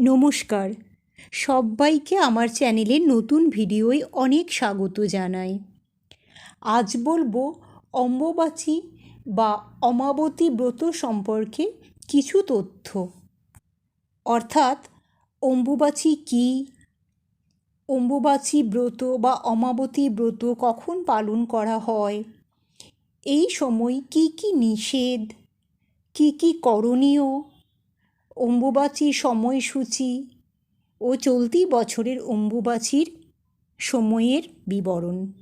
নমস্কার। সব্বাইকে আমার চ্যানেলের নতুন ভিডিওয় অনেক স্বাগত জানাই। আজ বলব অম্বুবাচী বা অমাবতী ব্রত সম্পর্কে কিছু তথ্য। অর্থাৎ অম্বুবাচী কী? অম্বুবাচী ব্রত বা অমাবতী ব্রত কখন পালন করা হয়? এই সময় কী কী নিষেধ? কী কী করণীয়? অম্বুবাচীর সময়সূচি ও চলতি বছরের অম্বুবাচীর সময়ের বিবরণ।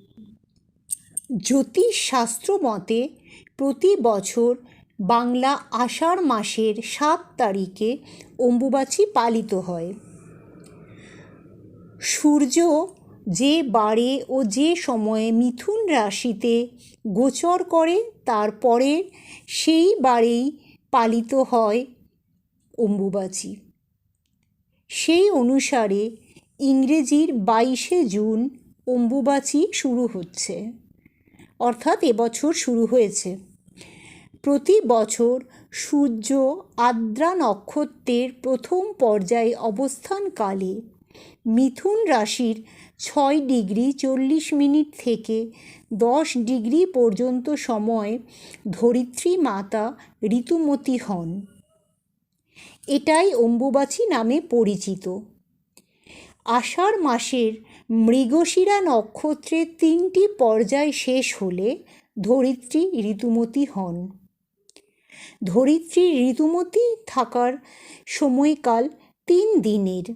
জ্যোতিষশাস্ত্র মতে, প্রতি বছর বাংলা আষাঢ় মাসের সাত তারিখে অম্বুবাচী পালিত হয়। সূর্য যে বারে ও যে সময়ে মিথুন রাশিতে গোচর করে তারপরে সেই বারেই পালিত হয় অম্বুবাচী। সেই অনুসারে ইংরেজির বাইশে জুন অম্বুবাচী শুরু হচ্ছে। অর্থাৎ এবছর শুরু হয়েছে। প্রতি বছর সূর্য আদ্রা নক্ষত্রের প্রথম পর্যায়ে অবস্থানকালে মিথুন রাশির ছয় ডিগ্রি চল্লিশ মিনিট থেকে দশ ডিগ্রি পর্যন্ত সময় ধরিত্রী মাতা ঋতুমতী হন। এটাই অম্বুবাচী নামে পরিচিত। আষাঢ় মাসের মৃগশিরা নক্ষত্রের তিনটি পর্যায় শেষ হলে ধরিত্রী ঋতুমতী হন। ধরিত্রী ঋতুমতী থাকার সময়কাল তিন দিনের।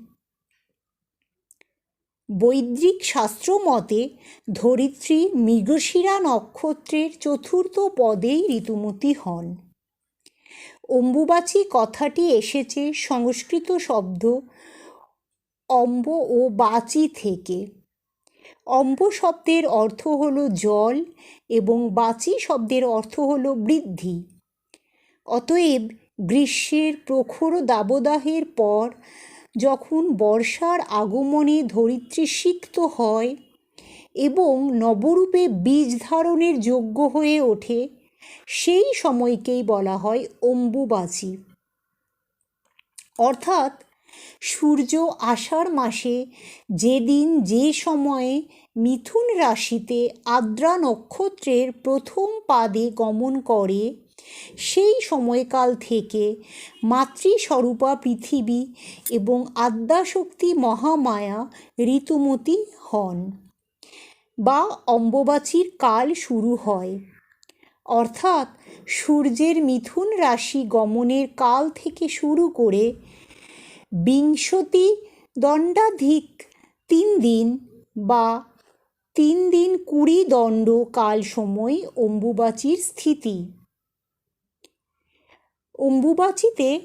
বৈদিক শাস্ত্র মতে ধরিত্রী মৃগশিরা নক্ষত্রের চতুর্থ পদেই ঋতুমতী হন। অম্বুবাচী কথাটি এসেছে সংস্কৃত শব্দ অম্ব ও বাচি থেকে। অম্ব শব্দের অর্থ হল জল এবং বাচি শব্দের অর্থ হল বৃদ্ধি। অতএব গ্রীষ্মের প্রখর দাবদাহের পর যখন বর্ষার আগমনে ধরিত্রী সিক্ত হয় এবং নবরূপে বীজ ধারণের যোগ্য হয়ে ওঠে সেই সময়কেই বলা হয় অম্বুবাচী। অর্থাৎ সূর্য আষাঢ় মাসে যেদিন যে সময়ে মিথুন রাশিতে আদ্রা নক্ষত্রের প্রথম পাদে গমন করে, সেই সময়কাল থেকে মাতৃস্বরূপা পৃথিবী এবং আদ্যাশক্তি মহামায়া ঋতুমতী হন বা অম্বুবাচীর কাল শুরু হয়। অর্থাৎ সূর্যের মিথুন রাশি গমনের কাল থেকে শুরু করে বিংশতি দণ্ডাধিক তিন দিন বা তিন দিন কুড়ি দণ্ড কাল সময় অম্বুবাচীর স্থিতি। অম্বুবাচীতে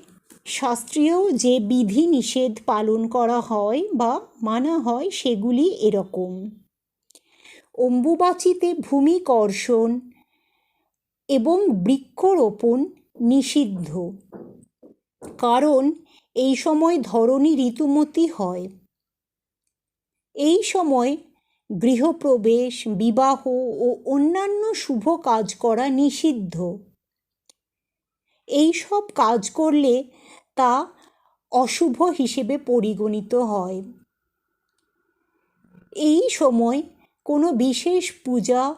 শাস্ত্রীয় যে বিধি নিষেধ পালন করা হয় বা মানা হয় সেগুলি এরকম। অম্বুবাচীতে ভূমিকর্ষণ এবং বৃক্ষরোপণ নিষিদ্ধ। কারণ এই সময় ধরণী ঋতুমতী হয়। এই সময় গৃহপ্রবেশ, বিবাহ ও অন্যান্য শুভ কাজ করা নিষিদ্ধ। এই সব কাজ করলে তা অশুভ হিসেবে পরিগণিত হয়। এই সময় কোনো বিশেষ পূজা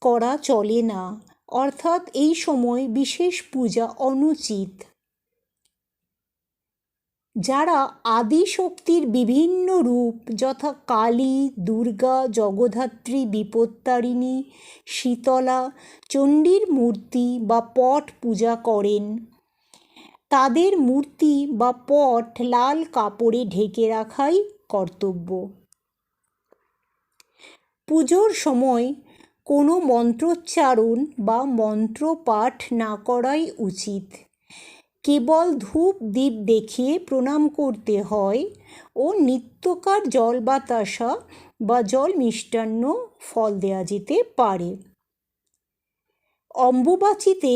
করা চলে না। অর্থাৎ এই সময় বিশেষ পূজা অনুচিত। যারা আদি শক্তির বিভিন্ন রূপ, যথা কালী, দুর্গা, জগধাত্রী, বিপত্তারিণী, শীতলা, চণ্ডীর মূর্তি বা পট পূজা করেন, তাদের মূর্তি বা পট লাল কাপড়ে ঢেকে রাখাই কর্তব্য। পুজোর সময় কোনো মন্ত্রোচ্চারণ বা মন্ত্রপাঠ না করাই উচিত। কেবল ধূপ দ্বীপ দেখিয়ে প্রণাম করতে হয় ও নিত্যকার জল বাতাসা বা জল মিষ্টান্ন ফল দেওয়া যেতে পারে। অম্বুবাচিতে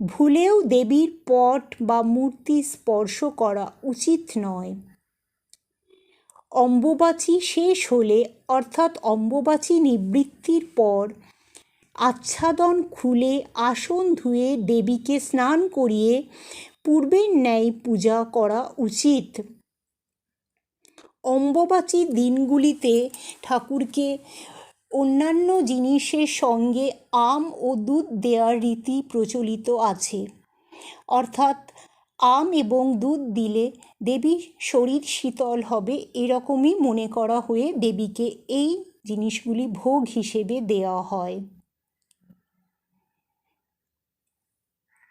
ভুলেও দেবীর পট বা মূর্তি স্পর্শ করা উচিত নয়। অম্বুবাচী শেষ হলে, অর্থাৎ অম্বুবাচী নিবৃত্তির পর, আচ্ছাদন খুলে আসন ধুয়ে দেবীকে স্নান করিয়ে পূর্বের ন্যায় পূজা করা উচিত। অম্বুবাচী দিনগুলিতে ঠাকুরকে অন্যান্য জিনিসের সঙ্গে আম ও দুধ দেওয়ার রীতি প্রচলিত আছে। অর্থাৎ আম এবং দুধ দিলে দেবীর শরীর শীতল হবে এরকমই মনে করা হয়ে দেবীকে এই জিনিসগুলি ভোগ হিসেবে দেওয়া হয়।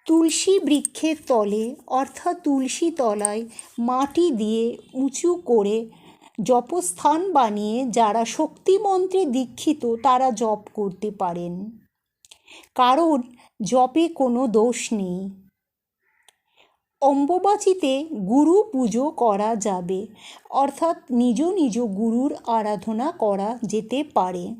তুলসী বৃক্ষের তলে অর্থাৎ তুলসী তলায় মাটি দিয়ে উঁচু করে জপস্থান বানিয়ে যারা শক্তিমন্ত্রে দীক্ষিত তারা জপ করতে পারেন। কারণ জপে কোনো দোষ নেই। অম্বুবাচীতে গুরু পুজো করা যাবে। অর্থাৎ নিজ নিজ গুরুর আরাধনা করা যেতে পারে।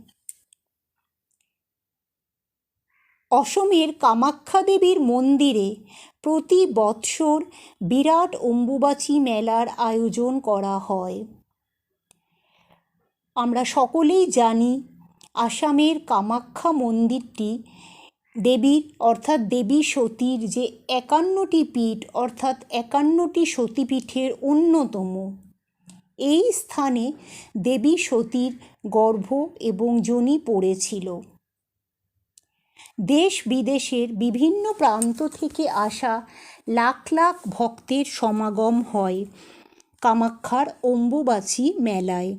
অসমের কামাখ্যা দেবীর মন্দিরে প্রতি বৎসর বিরাট অম্বুবাচী মেলার আয়োজন করা হয়। আমরা সকলেই জানি, আসামের কামাখ্যা মন্দিরটি দেবীর অর্থাৎ দেবী সতীর যে একান্নটি পীঠ, অর্থাৎ একান্নটি সতীপীঠের অন্যতম। এই স্থানে দেবী সতীর গর্ভ এবং যোনি পড়েছিল। দেশ বিদেশের বিভিন্ন প্রান্ত থেকে আসা লাখ লাখ ভক্তের সমাগম হয় কামাখ্যার অম্বুবাচী মেলায়।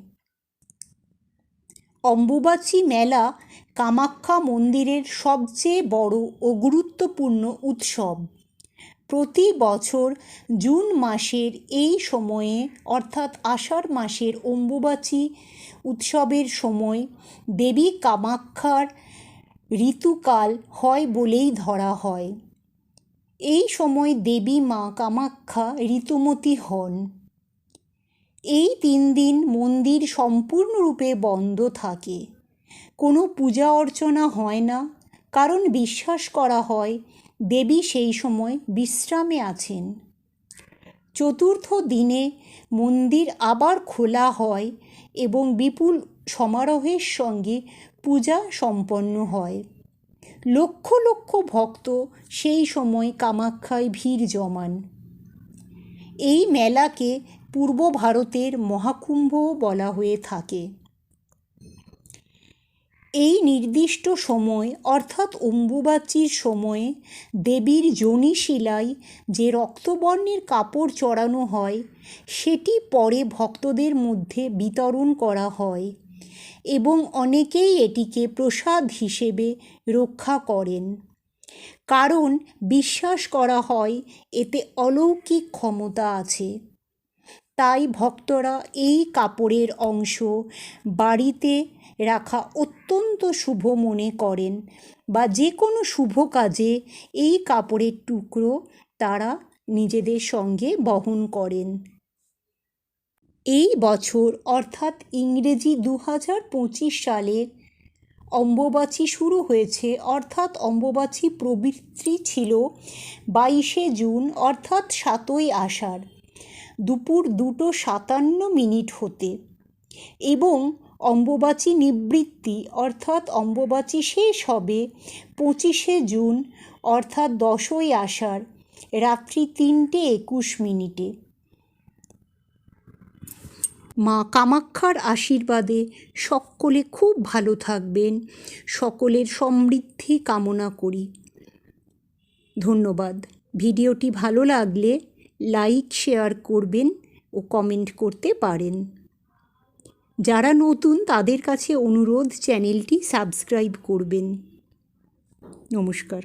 অম্বুবাচী মেলা কামাখ্যা মন্দিরের সবচেয়ে বড় ও গুরুত্বপূর্ণ উৎসব। প্রতি বছর জুন মাসের এই সময়ে, অর্থাৎ আষাঢ় মাসের অম্বুবাচী উৎসবের সময়, দেবী কামাখ্যার ঋতুকাল হয় বলেই ধরা হয়। এই সময় দেবী মা কামাখ্যা ঋতুমতী হন। এই তিন দিন মন্দির সম্পূর্ণরূপে বন্ধ থাকে। কোনো পূজা অর্চনা হয় না, কারণ বিশ্বাস করা হয় দেবী সেই সময় বিশ্রামে আছেন। চতুর্থ দিনে মন্দির আবার খোলা হয় এবং বিপুল সমারোহের সঙ্গে পূজা সম্পন্ন হয়। লক্ষ লক্ষ ভক্ত সেই সময় কামাক্ষায় ভিড় জমান। এই মেলাকে পূর্ব ভারতের মহাকুম্ভও বলা হয়ে থাকে। এই নির্দিষ্ট সময়, অর্থাৎ অম্বুবাচীর সময়ে, দেবীর যোনিশিলায় যে রক্তবর্ণের কাপড় চড়ানো হয়, সেটি পরে ভক্তদের মধ্যে বিতরণ করা হয় এবং অনেকেই এটিকে প্রসাদ হিসেবে রক্ষা করেন। কারণ, বিশ্বাস করা হয়, এতে অলৌকিক ক্ষমতা আছে। তাই ভক্তরা এই কাপড়ের অংশ বাড়িতে রাখা অত্যন্ত শুভ মনে করেন বা যে কোনো শুভ কাজে এই কাপড়ের টুকরো তারা নিজেদের সঙ্গে বহন করেন। এই বছর অর্থাৎ ইংরেজি দু হাজার পঁচিশ সালের অম্বুবাচী শুরু হয়েছে, অর্থাৎ অম্বুবাচী প্রবৃত্তি ছিল বাইশে জুন, অর্থাৎ সাতই আষাঢ়। দুপুর দুটো সাতান্ন মিনিট হতে এবং অম্বুবাচী নিবৃত্তি অর্থাৎ অম্বুবাচী শেষ হবে পঁচিশে জুন অর্থাৎ দশই আষাঢ় রাত্রি তিনটে একুশ মিনিটে। মা কামাক্ষার আশীর্বাদে সকলে খুব ভালো থাকবেন, সকলের সমৃদ্ধি কামনা করি। ধন্যবাদ। ভিডিওটি ভালো লাগলে লাইক, শেয়ার করবেন ও কমেন্ট করতে পারেন। যারা নতুন, তাদের কাছে অনুরোধ, চ্যানেলটি সাবস্ক্রাইব করবেন। নমস্কার।